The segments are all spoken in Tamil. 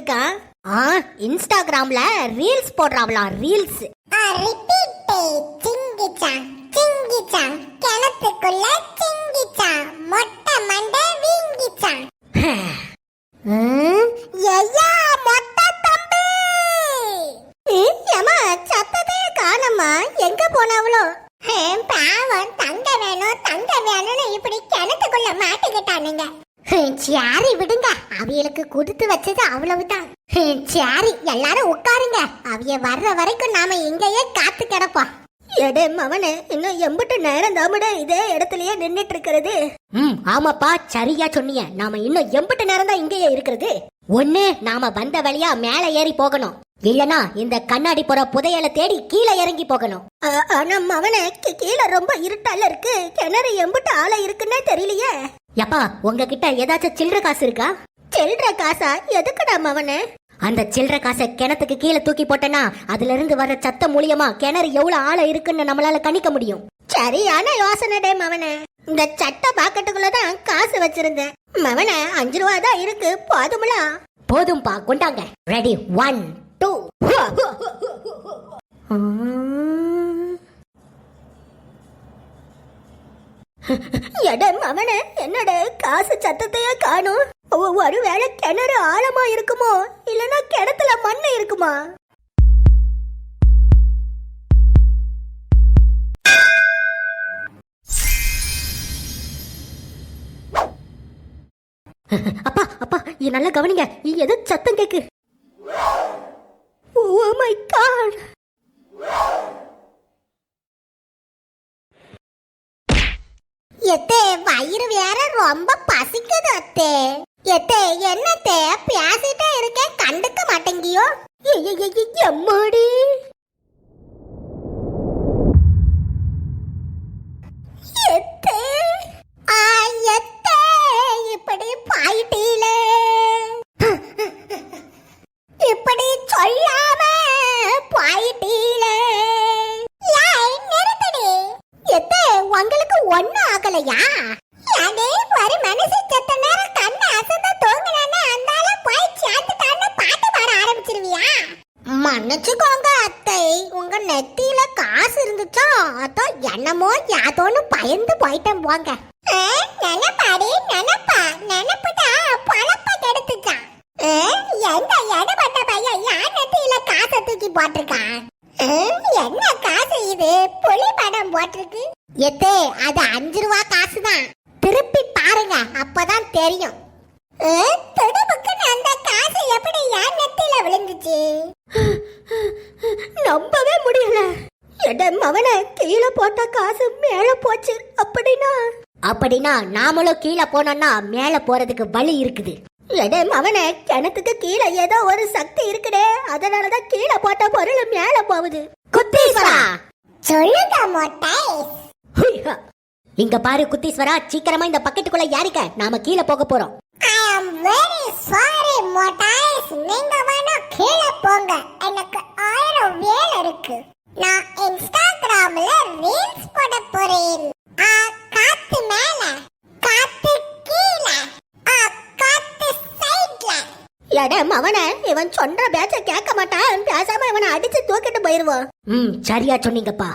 இருக்கான் ஆ இன்ஸ்டாகிராம்ல ரீல்ஸ் போடுறாவலாம் ரீல்ஸ் ரிப்பீட்டே சிங்கிச்சான் சிங்கிச்சான் கிணத்துக்குள்ள சிங்கிச்சான் மொட்டை மண்டை வீங்கிச்சான் ஐயா மொட்டை தம்பி. ஏமா சத்தத்தையே காணம்மா. எங்க போனவளோ? ஹே, பாவம் தங்க வேணும் தங்க வேணும்னு இப்படி கிணத்துக்குள்ள மாட்டிக்கிட்டானுங்க. சாரி விடுங்க. அவியலுக்கு கொடுத்து வச்சது அவ்வளவுதான். சாரி எல்லாரும் உட்காருங்க. அவிய வர்ற வரைக்கும் நாம இங்கேயே காத்து கிடப்போம். எடே மவனே இன்னும் எம்பிட்டு நேரம் தாமட இதே இடத்துலயே நின்னுட்டு இருக்கிறது ம் ஆமாப்பா சரியா சொன்னீங்க. நாம இன்னும் எம்பிட்டு நேரம் தான் இங்கேயே இருக்கிறது. ஒண்ணு நாம வந்த வழியா மேல ஏறி போகணும். இல்லனா இந்த கண்ணாடி போற புதையல தேடி கீழே இறங்கி போகணும். ஆனா மவனே கீழே ரொம்ப இருட்டால இருக்கு. கிணறு எம்பிட்டு ஆள இருக்குன்னே தெரியலையே. யப்பா உங்ககிட்ட ஏதாச்சும் சில்லற காசு இருக்கா? சில்லற காசா? எதுக்குடா மவனே? அந்த சில்லற காசை கிணத்துக்கு கீழே தூக்கி போட்டனா அதுல இருந்து வர சத்தம் மூலியமா கிணறு எவ்வளவு ஆழம் இருக்குன்னு நம்மளால கணிக்க முடியும். சரியான யோசனை டே மவனே. இந்த சட்டை பாக்கெட்டுக்குள்ள தான் காசு வச்சிருந்தேன். மவனே அஞ்சு ரூபா தான் இருக்கு. போதும்லா? போதும்பா கொண்டாங்க. ரெடி ஒன் டூ எட மவனே என்னட காசு சத்தத்தையே காணும்? ஒருவேளை கிணறு ஆழமா இருக்குமோ? இல்லனா கிணத்துல மண்ணு இருக்குமா? அப்பா அப்பா நல்லா கவனிங்க. நீ எது சத்தம் கேக்கு? ஓ மை காட் எத்தே வயிறு வேற ரொம்ப பசிக்குது அத்தே. எத்தே என்னத்தே பேசிட்டே இருக்கேன் கண்டுக்க மாட்டேங்கியோ? எம்மாடி? அதான் என்னமோ யாதோன்னு பயந்து போயிட்டேன் போங்க. நினைப்பாடி நினைப்பா. நினைப்புதான் பழப்ப கெடுத்துச்சான் எந்த இடப்பட்ட பையன் யார் நெத்தியில காசை தூக்கி போட்டிருக்கான் என்ன காசு இது? புலி படம் போட்டிருக்கு. எத்தே அது அஞ்சு ரூபா காசு தான் திருப்பி பாருங்க அப்பதான் தெரியும். துடுமுக்குன்னு அந்த காசு எப்படி நெத்தியில விழுந்துச்சு? நம்பவே முடியல. எட மவனை கீழே போட்ட காசு மேல போச்சு அப்படின்னா? அப்படின்னா நாமளும் கீழே போனோம்னா மேல போறதுக்கு வழி இருக்குது. எட மவனை கிணத்துக்கு கீழே ஏதோ ஒரு சக்தி இருக்குடே அதனாலதான் கீழே போட்ட பொருள் மேல போகுது. குத்தீஸ்வரா! சொல்லுங்க மொட்டை. இங்க பாரு குத்தீஸ்வரா சீக்கிரமா இந்த பக்கெட்டுக்குள்ள யாரிக்க நாம கீழே போக போறோம். I am very sorry Motais. நீங்க வேணா சேருவோம் ம் சரியா சொன்னீங்கப்பா.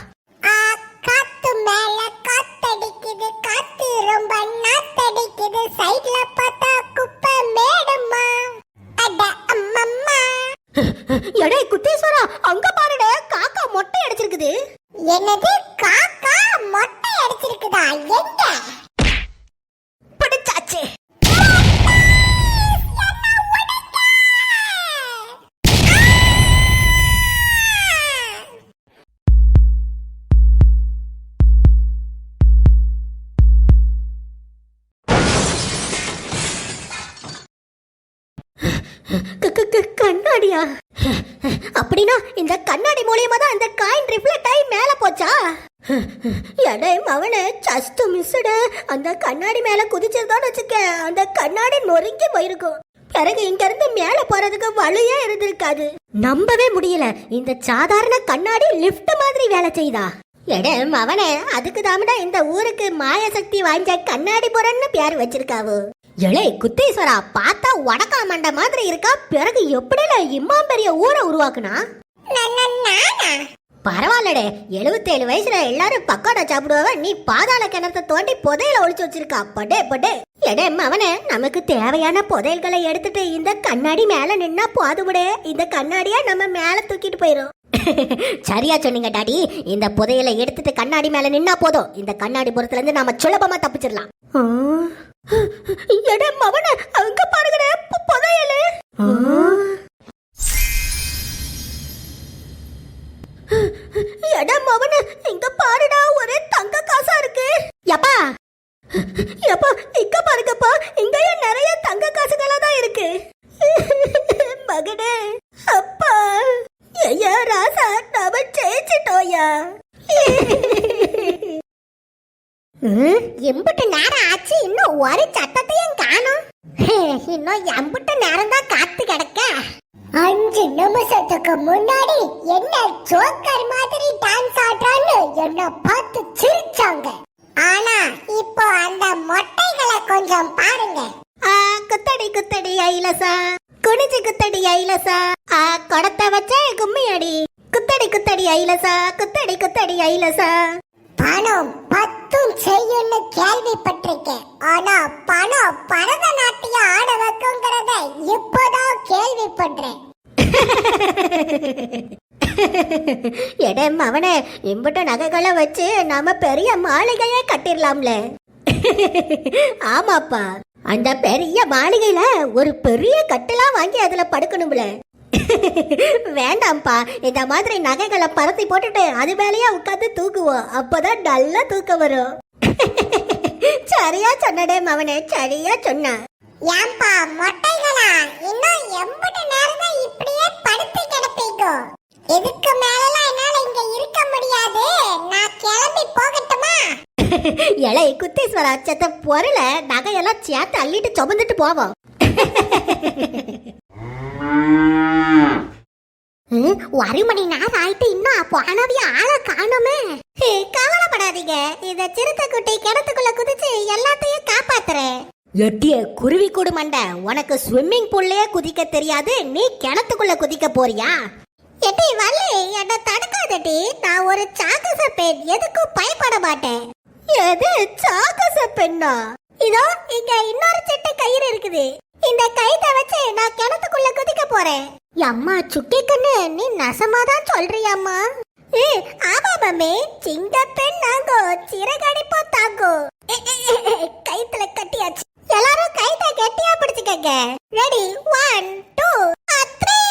அப்படின்னா இந்த கண்ணாடி மூலியமா தான் இந்த காயின் ரிஃப்ளெக்ட் ஆகி மேல போச்சா? எடே மவனே ஜஸ்ட் மிஸ்டு அந்த கண்ணாடி மேல குதிச்சிருந்தோன்னு வச்சுக்க அந்த கண்ணாடி நொறுங்கி போயிருக்கும். பிறகு இங்க இருந்து மேல போறதுக்கு வழியே இருந்திருக்காது. நம்பவே முடியல. இந்த சாதாரண கண்ணாடி லிஃப்ட் மாதிரி வேலை செய்தா எடே மவனே அதுக்கு தாமடா இந்த ஊருக்கு மாயசக்தி வாய்ந்த கண்ணாடி புறன்னு பேர் வச்சிருக்காவோ. எலே குத்தேஸ்வரா பார்த்தா உடக்கா மண்ட மாதிரி இருக்கா? பிறகு எப்படில இம்மா பெரிய ஊரை உருவாக்குனா? பரவாயில்லடே எழுபத்தேழு வயசுல எல்லாரும் பக்கோடா சாப்பிடுவவ நீ பாதாள கிணத்தை தோண்டி புதையில ஒளிச்சு வச்சிருக்கா? படே படே. எடே மவனே நமக்கு தேவையான புதையல்களை எடுத்துட்டு இந்த கண்ணாடி மேல நின்னா போதுவிடே இந்த கண்ணாடியா நம்ம மேல தூக்கிட்டு போயிரும். சரியா சொன்னீங்க டாடி. இந்த புதையலை எடுத்துட்டு கண்ணாடி மேல நின்னா போதும். இந்த கண்ணாடி புறத்துல இருந்து நாம சுலபமா தப்பிச்சிடலாம். எடே மவனே அங்க பாருங்கடே புதையலே புதையலு. எடே மவனே இங்க பாருடா ஒரே தங்க காசா இருக்கு. யப்பா எப்பா இங்க பாருங்கப்பா இங்கேயும் நிறைய தங்க காசுகளா தான் இருக்கு. மகனே அப்பா ஐயா ராசா நாம ஜெயிச்சிட்டோயா எம்பிட்டு நேரம் ஆச்சு இன்னும் ஒரு சட்டத்தையும் காணும். இன்னும் எம்பிட்டு நேரம் தான் காத்து கிடக்க. அஞ்சு நிமிஷத்துக்கு முன்னாடி என்ன ஜோக்கர் மாதிரி டான்ஸ் ஆடுறான்னு என்ன பார்த்து சிரிச்சாங்க. ஆனா இப்போ அந்த மொட்டைகளை கொஞ்சம் பாருங்க. குத்தடி குத்தடி ஐலசா. குனிச்சு குத்தடி ஐலசா. ஆ, கொடத்தை வச்ச கும்மி அடி. குத்தடி குத்தடி ஐலசா. குத்தடி குத்தடி ஐலசா. பணம் மட்டும் செய்யும்னு கேள்விப்பட்டிருக்கேன். ஆனா பணம் பரதநாட்டியம் ஆட வைக்குங்கிறத இப்போதான் கேள்விப்படுறேன். எடே மவனே இம்புட்டு நகைகளை வச்சு நாம பெரிய மாளிகையே கட்டிடலாம்ல. ஆமாப்பா. அந்த பெரிய மாளிகையில ஒரு பெரிய கட்டெல்லாம் வாங்கி அதுல படுக்கணும்ல. வேண்டாம்ப்பா. இந்த மாதிரி நகைகளை பரத்தி போட்டுட்டு அது மேலேயே உட்காந்து தூக்குவோம் அப்பதான் நல்லா தூக்கம் வரும். சரியா சொன்னடே மவனே சரியா சொன்ன. ஏன்பா மொட்டைகளா? இன்னும் எம்பது நேரம் தான் இப்படியே படுத்து கிடப்பீங்க. இதுக்கு மேலலாம் என்னால இங்க இருக்க முடியாது? நான் கிளம்பி போகட்டுமா? இலை குத்தீஸ்வர அச்சத்த பொருள நகையெல்லாம் சேர்த்து அள்ளிட்டு சுமந்துட்டு போவோம். ஒரு மணி நேரம் ஆயிட்டு இன்னும் போனவிய ஆளை காணுமே. ஹே, கவலைப்படாதீங்க. இந்த சிறுத்தை குட்டி கிணத்துக்குள்ள குதிச்சு எல்லாத்தையும் காப்பாத்துறேன். எட்டிய குருவி கூடு மண்டை உனக்கு ஸ்விம்மிங் பூல்லயே குதிக்க தெரியாது. நீ கிணத்துக்குள்ள குதிக்க போறியா? எட்டி வள்ளி என்ன தடுக்காதடி. நான் ஒரு சாகச பெண். எதுக்கும் பயப்பட மாட்டேன். எது சாகச பெண்ணா? இதோ இங்க இன்னொரு செட்டு கயிறு இருக்குது. இந்த கயிறை வச்சு நான் கிணத்துக்குள்ள குதிக்க போறேன். அம்மா சுட்டி கண்ணு நீ நசமா தான் சொல்றியாம்மா. ஏ ஆமா மம்மி. சிங்க பெண் நாங்கோ சிறகடிப்போ தாங்கோ. கைத்துல கட்டியாச்சு. எல்லாரும் கைத்தை கெட்டியா பிடிச்சுக்கங்க. ரெடி ஒன் டூ த்ரீ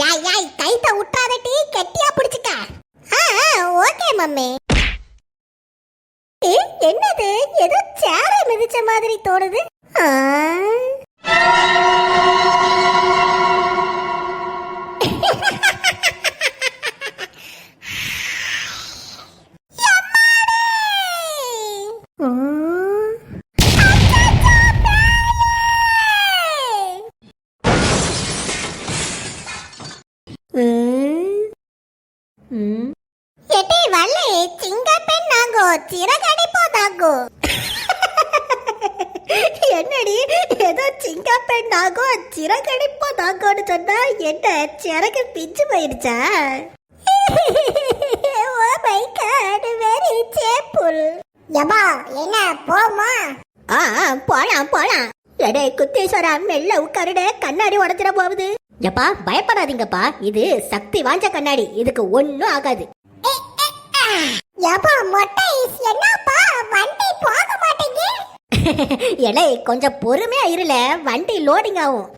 யாய் யாய் கைத்த விட்டாதட்டி கெட்டியா பிடிச்சுக்க. ஆ ஓகே மம்மி. என்னது? ஏதோ சேர மிதிச்ச மாதிரி தோணுது. பெண் நாங்கோ தாங்கோ. என்னடி ஏதோ சிங்கா பெண் நாங்கோ தாங்கோன்னு சொன்னா என்ன சிறகு பிஞ்சு போயிடுச்சா? ஓ மை காட் வெரி சேப்புல் யபா என்ன போமா ஆ போலாம் போலாம். எடே குத்தீஸ்வரா மெல்ல உட்காருடே கண்ணாடி உடஞ்சிட போகுது. எப்பா பயப்படாதீங்கப்பா இது சக்தி வாஞ்ச கண்ணாடி இதுக்கு ஒன்னும் ஆகாது. எலை கொஞ்சம் பொறுமையா இருல வண்டி லோடிங் ஆகும்.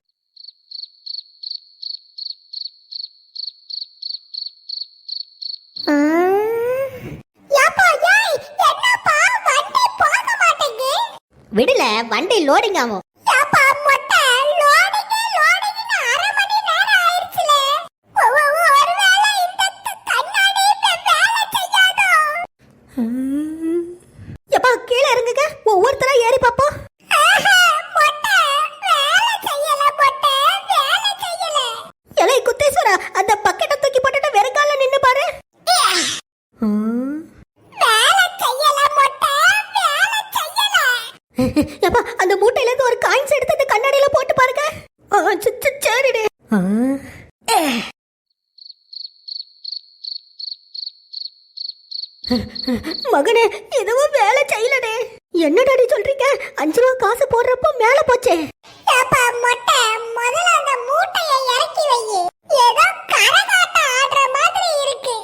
வண்டி விடல வண்டி லோடிங் ஆகும். என்னடாடி சொல்றீங்க? அஞ்சு ரூபா காசு போடுறப்போ மேல போச்சே. ஏப்பா மொட்டை முதல்ல அந்த மூட்டையை இறக்கி வை ஏதோ கரகாட்டம் ஆடுற மாதிரி இருக்கு.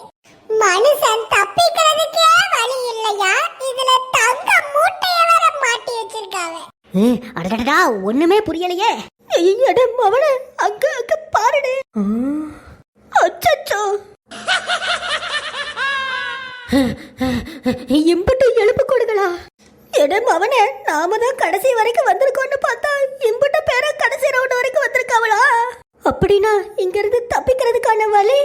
மனுஷன் தப்பிக்கிறதுக்கே வழி இல்லையா? இதுல தங்க மூட்டைய வேற மாட்டி வச்சிருக்காங்க. ஏய், ஒண்ணுமே புரியலையே. எட மவன அங்க அங்க பாருடே. அச்சச்சோ. கொடுங்களா என்ன பவனே நாம தான் கடைசி வரைக்கும் வந்திருக்கோம்னு பார்த்தா இம்புட்ட பேர கடைசி ரவுண்ட் வரைக்கும் வந்திருக்காவளா? அப்படின்னா இங்கிருந்து தப்பிக்கிறதுக்கான வழி?